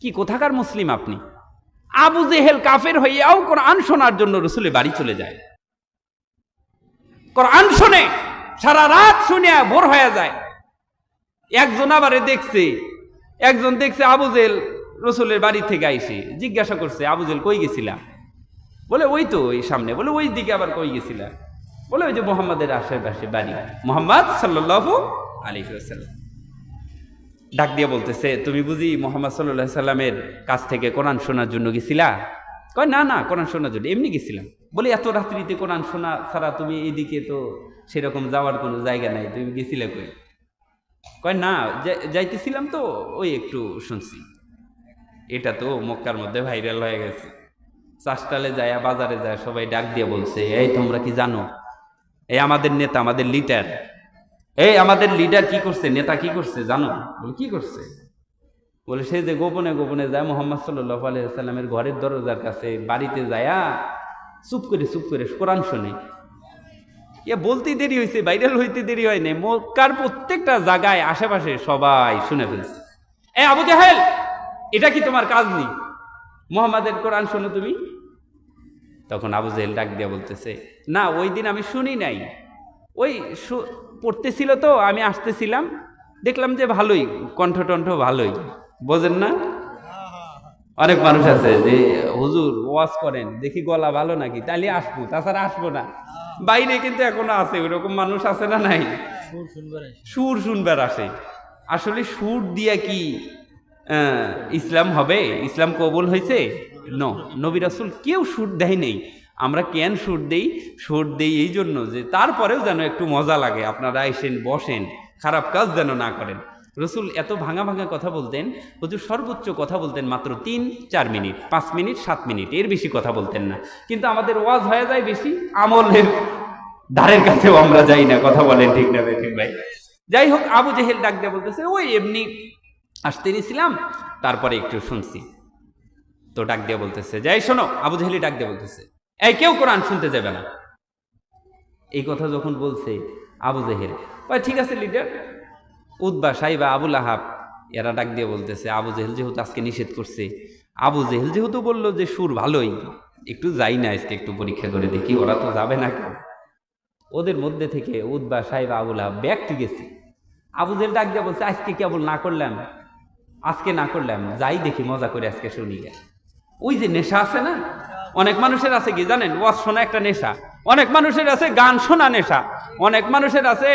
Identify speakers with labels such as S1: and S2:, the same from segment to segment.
S1: কি কোথাকার মুসলিম আপনি? আবু জেহেল কাফের হইয়াও কোরআন শোনার জন্য রসুলের বাড়ি চলে যায়। কোরআন শোনে, সারা রাত শুনিয়া ভোর হয়ে যায়। একজন আবারে দেখছে, একজন দেখছে আবুজেল রসুলের বাড়ি থেকে আইসে, জিজ্ঞাসা করছে আবুজেল কই গেছিলাম বলে, ওই তো ওই সামনে। বলে, ওই দিকে আবার কই গেছিলাম বলে, ওই যে মোহাম্মদের আশেপাশে বাড়ি। মোহাম্মদ সাল্লাল্লাহু আলাইহি ওয়াসাল্লাম। ডাক দিয়ে বলতেছে, তুমি বুঝি মোহাম্মদ সাল্লাহ সাল্লামের কাছ থেকে কোরআন শোনার জন্য গেছিলা? কয়, না না, কোরআন শোনার জন্য, এমনি গেছিলাম। বলে, এত রাত্রিতে কোরআন শোনা ছাড়া তুমি এদিকে তো সেরকম যাওয়ার কোনো জায়গা নাই, তুমি গেছিলে কই? কয়, না যাইতেছিলাম তো, ওই একটু শুনছি। এটা তো মক্কার মধ্যে ভাইরাল হয়ে গেছে। চাষটালে যায়, বাজারে যায় সবাই ডাক দিয়ে বলছে, এই তোমরা কি জানো? এই আমাদের নেতা, আমাদের লিডার এই আমাদের লিডার কি করছে? নেতা কি করছে? জানো? বলে, কি করছে? বলে সে যে গোপনে গোপনে যায় মোহাম্মদ সাল্লাহ আলাইসাল্লামের ঘরের দরজার কাছে বাড়িতে যায়া চুপ করে চুপ করে কোরআন শোনে। এ বলতেই দেরি হয়েছে ভাইরাল হইতে দেরি হয় নাই। মক্কার প্রত্যেকটা জায়গায় আশেপাশে সবাই শুনে ফেলছে। এ আবু জাহেল, এটা কি তোমার কাজ নেই? মোহাম্মদের কোরআন শোনো তুমি? তখন আবু জাহেল ডাক দিয়া বলতেছে, না, ওই দিন আমি শুনি নাই। ওই পড়তেছিল তো, আমি আসতেছিলাম। দেখলাম যে ভালোই, কণ্ঠ টণ্ঠ ভালোই। বোঝেন না? অনেক মানুষ আছে যে, হুজুর, ওয়াজ করেন, দেখি গলা ভালো নাকি? তাহলে আসব, তাছাড়া আসব না। বাইরে কিন্তু এখনও আছে ওরকম মানুষ আছে না নাই? সুর শুনবার আসে। আসলে সুর দিয়া কি ইসলাম হবে? ইসলাম কবুল হয়েছে ন, নবী রাসুল কেউ সুর দেয় নেই। আমরা কেন সুর দেই? সুর দেই এই জন্য যে তারপরেও যেন একটু মজা লাগে, আপনারা এসেন, বসেন, খারাপ কাজ যেন না করেন। রসুল এত ভাঙা ভাঙা কথা বলতেন, হুজুর সর্বোচ্চ কথা বলতেন মাত্র তিন, চার মিনিট, পাঁচ মিনিট, সাত মিনিট, এর বেশি কথা বলতেন না। কিন্তু আমাদের ওয়াজ হয়ে যায় বেশি, আমলের ধারের কাছেও আমরা যাই না, কথা বলেন ঠিক না ঠিক ভাই। যাই হোক, আবু জেহেল ডাক দিয়ে বলতেছে, ওই এমনি আসতে নিয়েছিলাম তারপরে একটু শুনছি। তো ডাক দিয়ে বলতেছে, যাই শোনো, আবু জেহেলি ডাক দিয়ে বলতেছে এই কেউ কোরআন শুনতে যাবে না। এই কথা যখন বলছে আবু জেহেল, ভাই, ঠিক আছে লিডার উদ্বা সাইবা আবুল আহাব এরা ডাক দিয়ে বলতেছে, আবু জেহেল যেহেতু আজকে নিষেধ করছে, আবু জেহেল যেহেতু বলল যে সুর ভালোই, একটু যাই না আজকে, একটু পরীক্ষা করে দেখি, ওরা তো যাবে না কেউ ওদের মধ্যে থেকে উদ্বা সাহেব আবুল আহাব ব্যক্তি গেছে। আবু জেহেল ডাক দিয়ে বলছে, আজকে কেবল না করলাম, আজকে না করলাম, যাই দেখি, মজা করে আজকে শুনি ওই যে নেশা আছে না অনেক মানুষের আছে কি জানেন? ওয়াজ শোনা একটা নেশা। অনেক মানুষের আছে গান শোনা নেশা। অনেক মানুষের আছে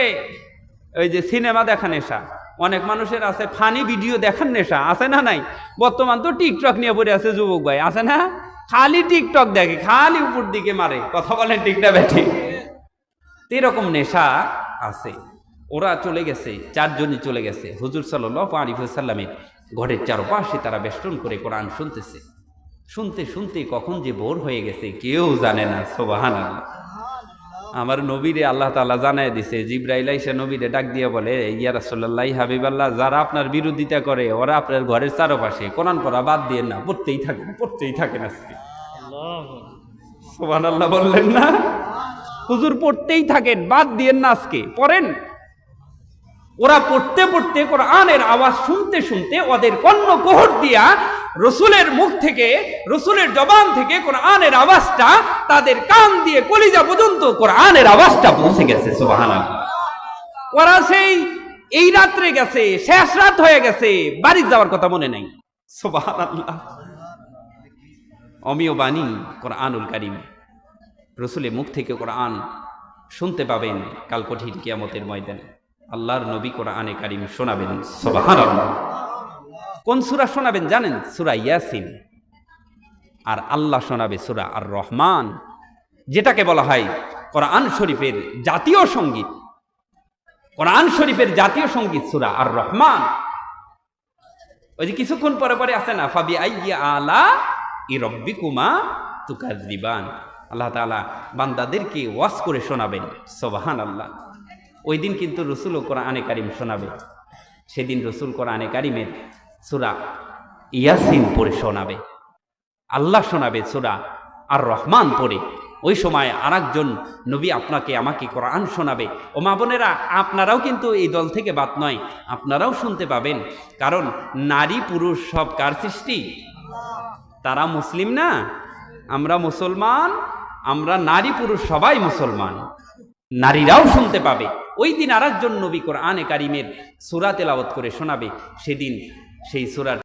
S1: ওই যে সিনেমা দেখা নেশা। অনেক মানুষের আছে ফানি ভিডিও দেখার নেশা। আছে না নাই? বর্তমান তো টিকটক নিয়ে পড়ে আছে যুবক ভাই। আছে না? খালি টিকটক দেখে, খালি উপর দিকে মারে। কথা বলেন না ব্যাঠি এরকম নেশা আছে। ওরা চলে গেছে, চারজনই চলে গেছে। হুজুর সাল্লাহ আলিফুসাল্লামের ঘরের চারপাশে তারা বেষ্টন করে কোরআন শুনতেছে। শুনতে শুনতে কখন যে বোর হয়ে গেছে কেউ জানে না সোবাহান আমার নবীরে আল্লাহ তাআলা জানায় দিছে জিব্রাইল আইসা নবীরে ডাক দিয়ে বলে ইয়া রাসূলুল্লাহ হাবিবাল্লাহ যারা আপনার বিরোধিতা করে ওরা আপনার ঘরের চারপাশে কোরআন পড়া বাদ দিয়ে না পড়তেই থাকেন পড়তেই থাকেন আজকে। সোহান আল্লাহ বললেন না? হুজুর পড়তেই থাকেন বাদ দিয়েন না আজকে পড়েন। ওরা পড়তে পড়তে কোরআনের আওয়াজ শুনতে শুনতে ওদের কর্ণ কোহর দিয়া রসুলের মুখ থেকে, রসুলের জবান থেকে কোরআনের আওয়াজটা তাদের কান দিয়ে কলিজা পর্যন্ত কোরআনের আওয়াজটা পৌঁছে গেছে সুবাহান ওরা সেই, এই রাত্রে গেছে, শেষ রাত হয়ে গেছে, বাড়ি যাওয়ার কথা মনে নাই। আল্লাহ অমিয় বাণী কোরআনুল কারিম। রসুলের মুখ থেকে কোরআন শুনতে পাবেন কাল কঠিন কিয়ামতের ময়দানে। আল্লাহর নবী কোরআনে কারিম শোনাবেন সোবাহান কোন সুরা শোনাবেন জানেন? সুরা ইয়াসিন। আর আল্লাহ শোনাবে সুরা আর রহমান যেটাকে বলা হয় কোরআন শরীফের জাতীয় সংগীত। কোরআন শরীফের জাতীয় সংগীত সুরা আর রহমান ওই যে কিছুক্ষণ পরে পরে আছে না, ফাবি আইয়া আলা ই রব্বি কুমা তুকার দিবান আল্লাহ তালা বান্দাদেরকে ওয়াশ করে শোনাবেন সোবাহান আল্লাহ ওই দিন কিন্তু রসুল ও কোরআনে কারিম শোনাবে। সেদিন রসুল কোরআনে কারিমের সুরা ইয়াসিন পড়ে শোনাবে। আল্লাহ শোনাবে সুরা আর রহমান পড়ে। ওই সময় আর নবী আপনাকে, আমাকে কোরআন শোনাবে। ও মা বোনেরা, আপনারাও কিন্তু এই দল থেকে বাদ নয়, আপনারাও শুনতে পাবেন। কারণ নারী পুরুষ সব কার সৃষ্টি? তারা মুসলিম না? আমরা মুসলমান, আমরা নারী পুরুষ সবাই মুসলমান। নারীরাও শুনতে পাবে। ওই দিন আর একজন নবী কোরআনে কারিমের সুরা তেলাওয়াত করে শোনাবে। সেদিন সেই সুরার